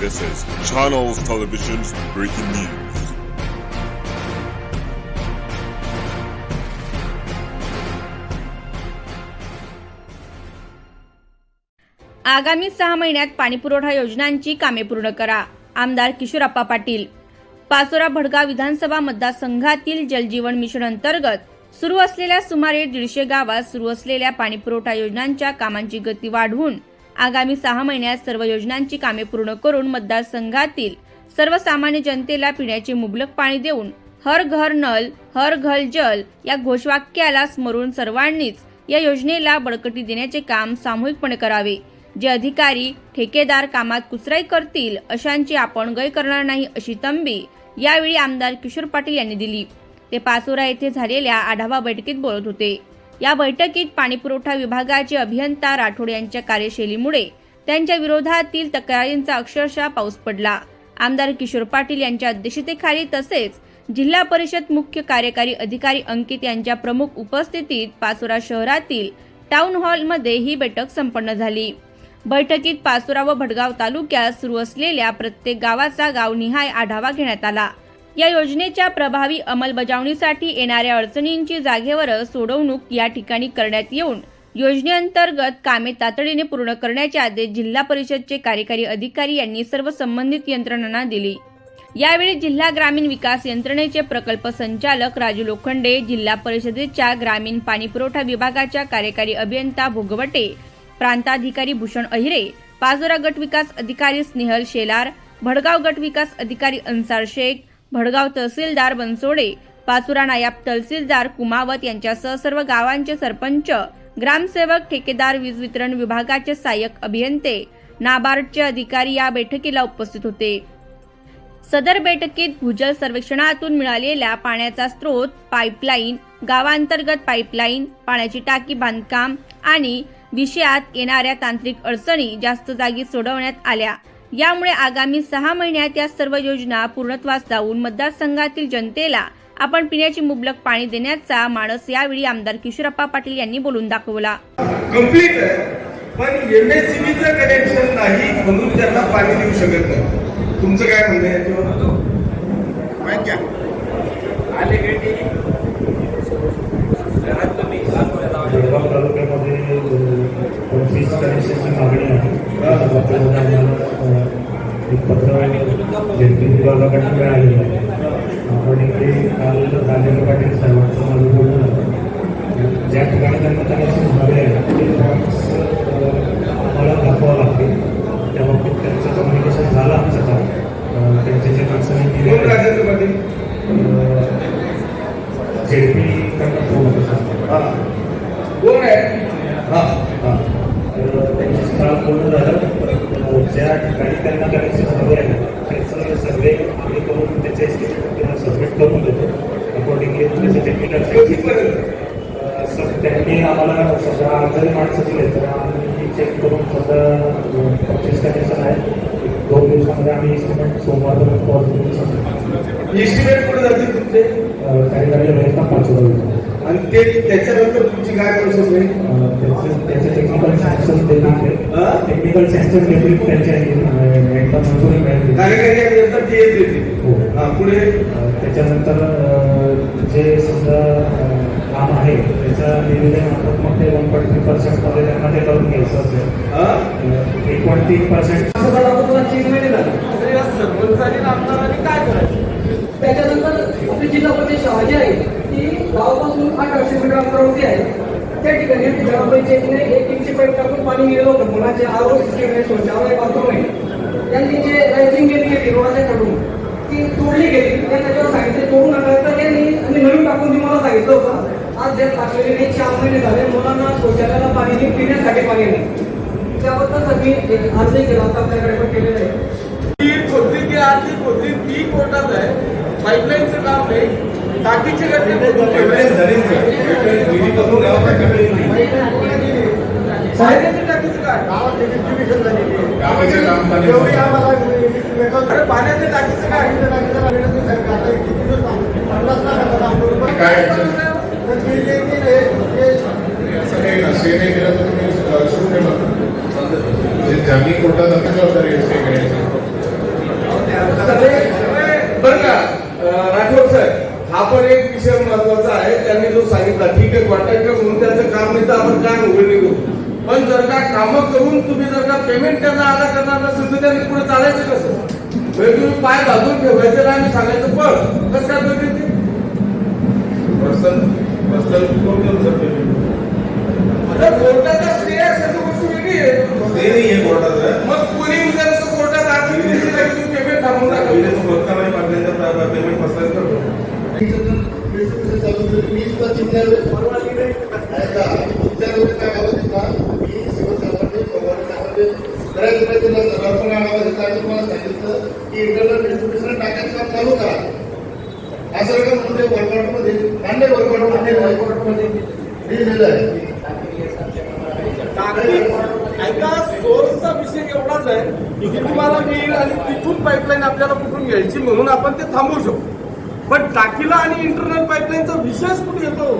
This is Channels Television's breaking news. आगामी सहा महिन्यात पाणीपुरवठा योजनांची कामे पूर्ण करा आमदार किशोरप्पा पाटील पाचोरा भडगाव विधानसभा मतदारसंघातील जलजीवन मिशन अंतर्गत सुरू असलेल्या सुमारे दीडशे गावात सुरू असलेल्या पाणीपुरवठा योजनांच्या कामांची गती वाढवून आगामी सहा महिन्यात सर्व योजनांची कामे पूर्ण करून मतदारसंघातील सर्वसामान्य जनतेला पिण्याचे मुबलक पाणी देऊन हर घर नल हर घर जल या घोषवाक्याला स्मरून सर्वांनीच या योजनेला बळकटी देण्याचे काम सामूहिकपणे करावे. जे अधिकारी ठेकेदार कामात कुचराई करतील अशांची आपण गय करणार नाही अशी तंबी यावेळी आमदार किशोर पाटील यांनी दिली. ते पाचोरा येथे झालेल्या आढावा बैठकीत बोलत होते. या बैठकीत पाणीपुरवठा विभागाचे अभियंता राठोड यांच्या कार्यशैलीमुळे त्यांच्या विरोधातील तक्रारींचा अक्षरशः पाऊस पडला. आमदार किशोर पाटील यांच्या अध्यक्षतेखाली तसेच जिल्हा परिषद मुख्य कार्यकारी अधिकारी अंकित यांच्या प्रमुख उपस्थितीत पाचोरा शहरातील टाउन हॉलमध्ये ही बैठक संपन्न झाली. बैठकीत पाचोरा व भडगाव तालुक्यात सुरू असलेल्या प्रत्येक गावाचा गावनिहाय आढावा घेण्यात आला. या योजनेच्या प्रभावी अंमलबजावणीसाठी येणाऱ्या अडचणींची जागेवरच सोडवणूक या ठिकाणी करण्यात येऊन योजनेअंतर्गत कामे तातडीने पूर्ण करण्याचे आदेश जिल्हा परिषदचे कार्यकारी अधिकारी यांनी सर्व संबंधित यंत्रणांना दिली. यावेळी जिल्हा ग्रामीण विकास यंत्रणेचे प्रकल्प संचालक राजू लोखंडे जिल्हा परिषदेच्या ग्रामीण पाणीपुरवठा विभागाच्या कार्यकारी अभियंता भोगवटे प्रांताधिकारी भूषण अहिरे पाजोरा गट विकास अधिकारी स्नेहल शेलार भडगाव गट विकास अधिकारी अन्सार शेख भडगाव तहसीलदार बनसोडे पाचुरा नायब तहसीलदार कुमावत यांच्यासह सर्व गावांचे सरपंच ग्रामसेवक ठेकेदार वीज वितरण विभागाचे सहाय्यक अभियंते नाबार्डचे अधिकारी या बैठकीला उपस्थित होते. सदर बैठकीत भूजल सर्वेक्षणातून मिळालेल्या पाण्याचा स्रोत पाईपलाईन गावांतर्गत पाईपलाईन पाण्याची टाकी बांधकाम आणि विषयात येणाऱ्या तांत्रिक अडचणी जास्त जागी सोडवण्यात आल्या. यामुळे आगामी सहा महिन्यात या सर्व योजना पूर्णत्वास जाऊन मतदारसंघातील जनतेला आपण पिण्याचे मुबलक पाणी देण्याचा मानस यावेळी आमदार किशोरप्पा पाटील यांनी बोलून दाखवला. कंप्लीट आहे. पण एमएससीबीचं कनेक्शन नाही म्हणून त्यांना पाणी देऊ शकत नाही. तुमचं काय म्हणणं आहे? मागणी आहे. एक पत्र जयंती विभागाकडून मिळालेलं आहे आपण इथे काल राजेंद्र पाटील साहेबांचं माझं बोलणं ज्या ठिकाणी त्यांना कनेक्शन हवे आहे ते फॉर्म्स मला दाखवावं लागते त्या बाबतीत त्यांचं कम्युनिकेशन झालं आमचं काम त्यांचे जे माणसांनी दिले राजेंद्र पाटील जेडपी त्यांना फोन होता हां. कोण आहे? हां हां. तर त्यांची काल बोलणं झालं. ज्या ठिकाणी त्यांना कनेक्शन हवे आहे त्याचं सर्वे आम्ही करून त्याचे त्यांना सबमिट करून देतो. अकॉर्डिंगली त्याचे टेक्निकल सर त्यांनी आम्हाला सध्या अर्जरी माणसं दिले तर आम्ही चेक करून सध्या पंचवीस कनेक्शन आहे. दोन दिवसामध्ये आम्ही एस्टिमेट सोमवारपर्यंत पोहोचवू शकतो एस्टिमेट कुठे जातील तुमचे? काही गाडी रहिता पाचवलं आणि ते त्याच्यानंतर तुमची काय प्रोसेस होईल? त्याचे टेक्निकल सँक्शन देतील हा? टेक्निकल सँक्शन देतील त्यांच्या अं, एकदा मंजुरी मिळेल कार्यकारी अभियंता ते येत देतील हो. हा पुढे? त्याच्यानंतर जे समजा काम आहे त्याचं निवेदन मार्फत मग ते वन पॉईंट थ्री पर्सेंटमध्ये त्यांना ते करून घ्यायचं असेल. हा? एक पॉईंट तीन पर्सेंट सांगितलं होतं आज जे टाकलेले नाही चार महिने झाले मुलांना शौचालयाला पाणी नाही पिण्यासाठी पाणी नाही त्याबद्दल मी अर्ज़ केला होता आपल्याकडे पण केलेलं आहे ती खोदली की आतली खोदली ती कोर्टात आहे पाईपलाईनचं काम नाही टाकीचे गड्डे खोदून पाण्याच्या टाकीचं काय अरे पाण्याच्या टाकीचं काय ज्यांनी कोर्टात जबाबदारी असते बरं का राठोड साहेब हा पण एक विषय महत्त्वाचा आहे त्यांनी जो सांगितला ठीक आहे कॉन्ट्रॅक्टर म्हणून त्याचं काम नाही तर आपण काय उघड निघू? पण जर का कामं करून तुम्ही जर का पेमेंट त्यांना आला करणार नसेल तर त्यांनी पुढे चालायचं कसं? म्हणजे तुम्ही पाय बाजून ठेवायचं आणि सांगायचं पण कसं काय करते ते पर्सनल करू आता कोर्टाचा स्टे असायची गोष्ट वेगळी आहे. ते नाही आहे कोर्टाचं. मग कोणी जर कोर्टात आर्थिक स्थिती लागली, तुम्ही पेमेंट थांबवून टाका. विदेश भक्तामध्ये पाटलांचा पेमेंट पसंत करतो. असं का म्हणजे मान्य दिलेलं आहे. ऐका सोर्सचा विषय एवढाच आहे की तुम्हाला मिळेल आणि तिथून पाईपलाईन आपल्याला कुठून घ्यायची म्हणून आपण ते थांबवू शकतो. पण टाकीला आणि इंटरनल पाईपलाईनचा विषयच कुठे येतो?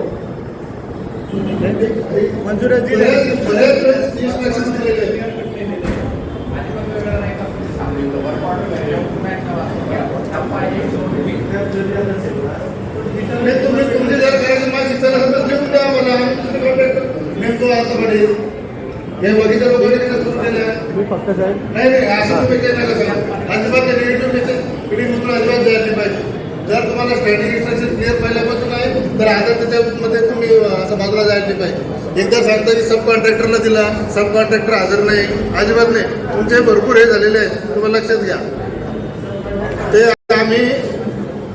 दिलेले आहे. नाही, तुम्ही तुमचे जर करायचं माझी इच्छा नसेल तर लिहून द्या मला आम्ही नेमतो असं म्हणेल हे बघितलं वगैरे सुरू केलं नाही नाही असं तुम्ही केलं का सांगा अजिबात निगेटिव्ह मेसेज पिढी म्हणून अजिबात द्यायला पाहिजे जर तुम्हाला स्ट्रॅटेजी इन्स्ट्रक्शन क्लिअर पहिल्यापासून आहे तर आता त्याच्यामध्ये तुम्ही असं बाजूला जायला नाही पाहिजे एकदा सांगता की सब कॉन्ट्रॅक्टरला दिला सब कॉन्ट्रॅक्टर हजर नाही अजिबात नाही तुमचे भरपूर हे झालेले आहेत तुम्हाला लक्षात घ्या आम्ही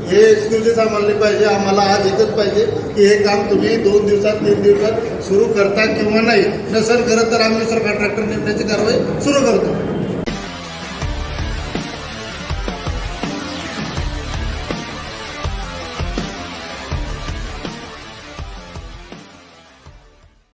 हे एक्सक्युजेस आम्हाला पाहिजे आम्हाला आज एकच पाहिजे की हे काम तुम्ही दोन दिवसात तीन दिवसात सुरू करता किंवा नाही. नसेल करत तर आम्ही दुसरा कॉन्ट्रॅक्टर नेमण्याची कारवाई सुरू करतो.